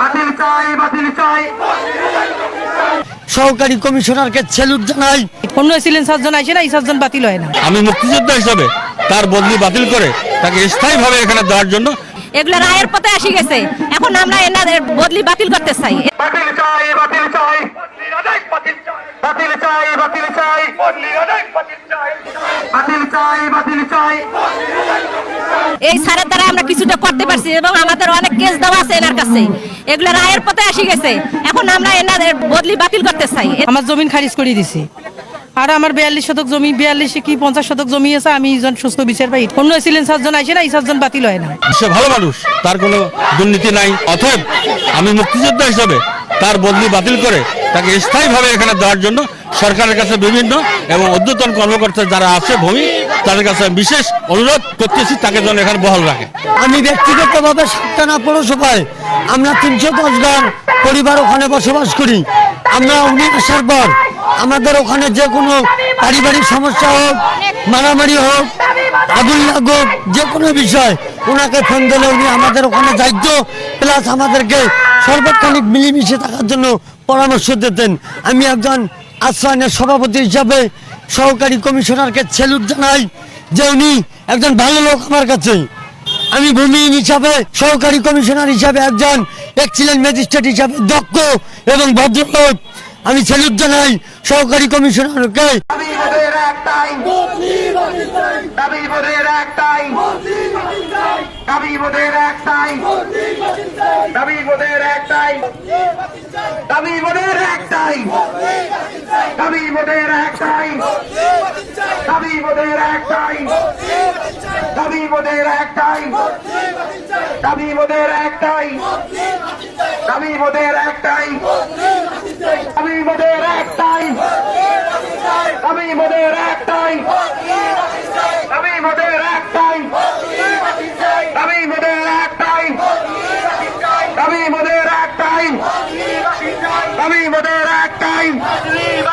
বাতিল চাই বাতিল চাই। সহকারী কমিশনারকে সেলুট জানাই। অন্য ছিলেন সাতজন আসে না এই সাতজন বাতিল হয় না। আমি মুক্তিযোদ্ধা হিসাবে তার বদলি বাতিল করে তাকে স্থায়ীভাবে এখানে দেওয়ার জন্য এগুলো রায়ের পথে আসি গেছে। এখন আমরা এনাদের বদলি বাতিল করতে চাই। বাতিল চাই বাতিল চাই। বাতিল চাই বাতিল চাই। বাতিল চাই বাতিল চাই। এই সারা দ্বারা কিছুটা করতে পারছি এবং আমাদের অনেক কেস দেওয়া আছে এনার কাছে। এগুলো রায়ের পথে আসি গেছে। এখন আমরা এনাদের বদলি বাতিল করতে চাই। আমার জমিন খারিজ করে দিছি। আর আমার বিয়াল্লিশ শতক জমি বিয়াল্লিশ কি পঞ্চাশ শতক জমি আছে আমি একজন সুস্থ বিচার পাই। অন্য ছিলেন সাতজন আসে না এই সাতজন বাতিল হয় না। সে ভালো মানুষ তার কোনো দুর্নীতি নাই। অতএব আমি মুক্তিযোদ্ধা হিসাবে তার বদলি বাতিল করে তাকে স্থায়ীভাবে এখানে দেওয়ার জন্য সরকারের কাছে বিভিন্ন এবং ঊর্ধ্বতন কর্মকর্তা যারা আছে ভূমি তাদের কাছে বিশেষ অনুরোধ করতেছি, তাকে যেন এখানে বহাল রাখে। আমি ব্যক্তিগতভাবে সাতটানা পৌরসভায় আমরা তিনশো দশ জন পরিবার ওখানে বসবাস করি। আমরা উনি আসার পর আমাদের ওখানে যে কোনো পারিবারিক সমস্যা হোক, মারামারি হোক, আগুন লাগুক, যে কোনো বিষয় ওনাকে ফোন দিলে উনি আমাদের ওখানে দায়িত্ব, প্লাস আমাদেরকে সর্বক্ষণিক মিলেমিশে থাকার জন্য পরামর্শ দিতেন। আমি একজন আশ্রয়নের সভাপতি হিসাবে সহকারী কমিশনারকে সেলুট জানাই যে উনি একজন ভালো লোক আমার কাছে। আমি ভূমিহীন হিসাবে, সহকারী কমিশনার হিসাবে একজন এক্সিলেন্ট ম্যাজিস্ট্রেট হিসাবে দক্ষ এবং ভদ্রলোক। আমি স্যালুট জানাই সহকারী কমিশনারকে। দাবি একটাই দাবি বোধের একটাই দাবি বোধের একটাই দাবি বোধের একটাই দাবি বোধের একটাই দাবি বোধের একটাই দাবি বোধের একটাই দাবি বোধের একটাই দাবি বোধের একটাই দাবি বোধের একটাই দাবি মোদের একটাই দাবি মোদের একটাই